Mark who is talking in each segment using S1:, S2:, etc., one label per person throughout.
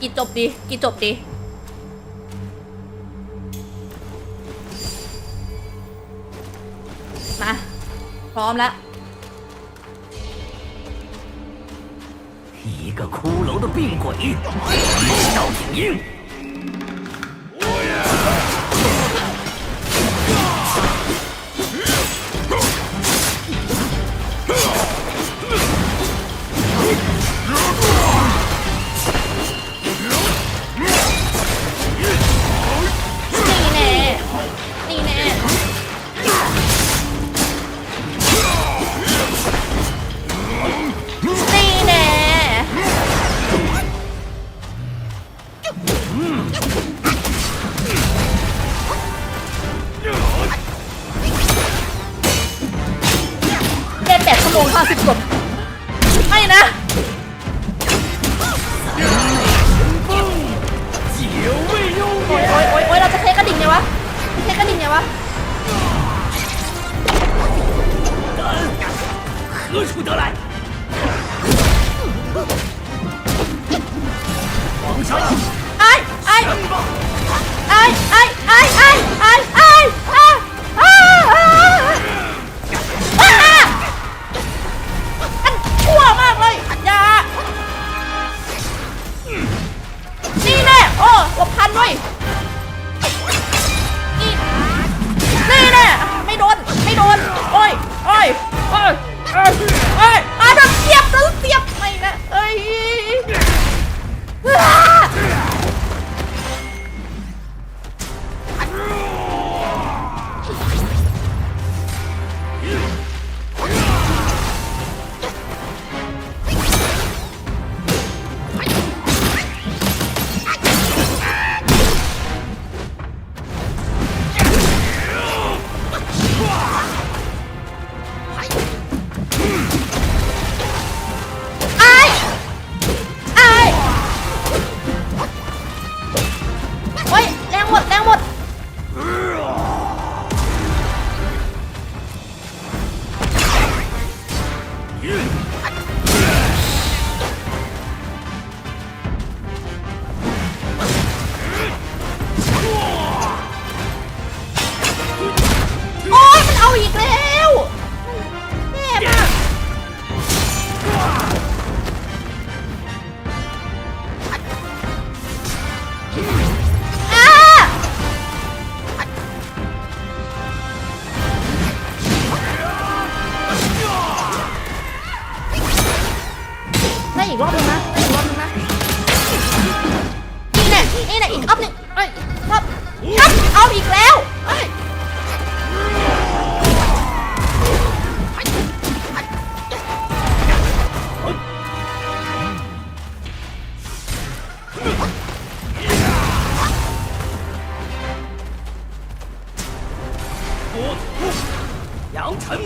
S1: กี่จบดีกี่จบดีมาพร้อมแล้ว
S2: 一个骷髅的病鬼，赵挺英。
S1: วโมงห้าสิบกดไม่นะ
S2: 解未悠
S1: โอ๊ยโอ๊ยโอ๊ยโอ๊ยเราจะเทกระดิ่งไงวะเทกระดิ่งไงวะ
S2: 何处得来？皇上，
S1: ไอ้ไอ้
S2: 什么？
S1: ไ 哎哎，哎。 กรอบนึงนะอีกรอบนึงนะนี่แน่นี่แน่อีกอัพนึงไอ้ครับครับเอาอีกแล้วไอ้
S2: 杨晨。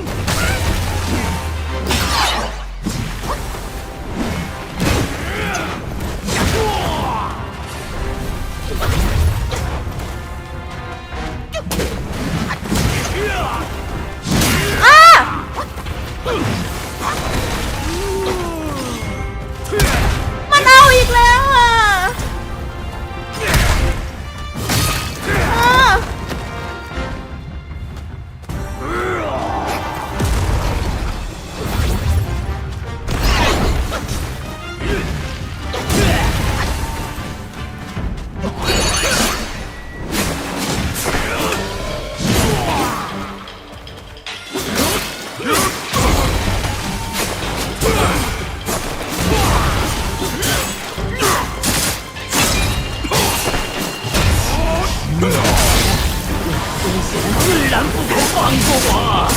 S1: 没有，公你
S2: 自然不能放过我。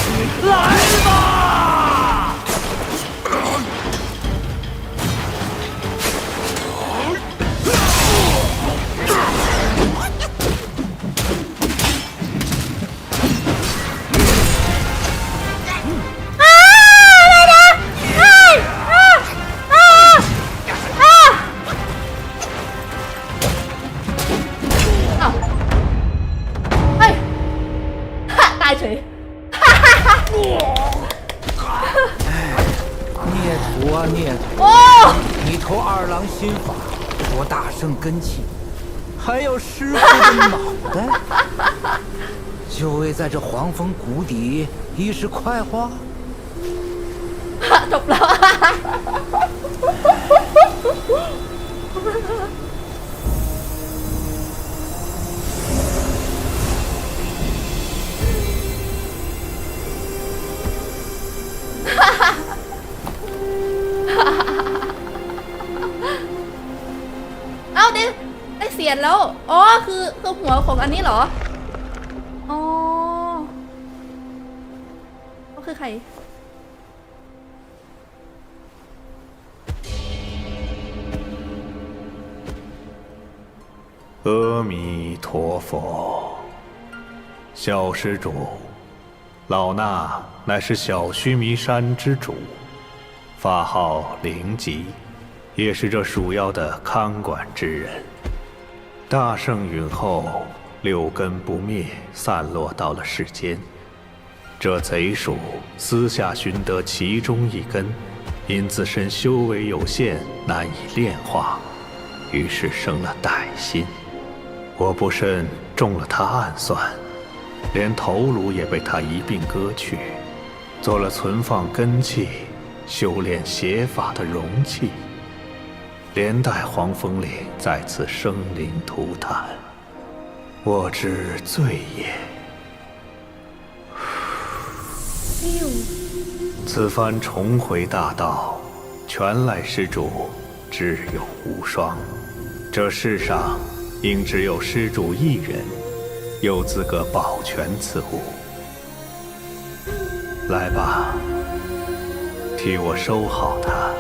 S2: 来吧。
S1: 念头。
S3: 你偷二郎心法，夺大圣根气，还要师傅的脑袋，就为在这黄蜂谷底一时快活？
S1: 读了。ได้เสียนแล้ว อ๋อ คือคือหัวของอันนี้เหรอ อ๋อ ก็คือใคร
S4: 阿弥陀佛，小施主，老衲乃是小须弥山之主，法号灵吉，也是这鼠妖的看管之人。 大圣陨后，六根不灭，散落到了世间。这贼鼠私下寻得其中一根，因自身修为有限，难以炼化，于是生了歹心。我不慎中了他暗算，连头颅也被他一并割去，做了存放根器、修炼邪法的容器，连带黄风岭再次生灵涂炭，我之罪也。此番重回大道，全赖施主智勇无双。这世上，应只有施主一人有资格保全此物。来吧，替我收好它。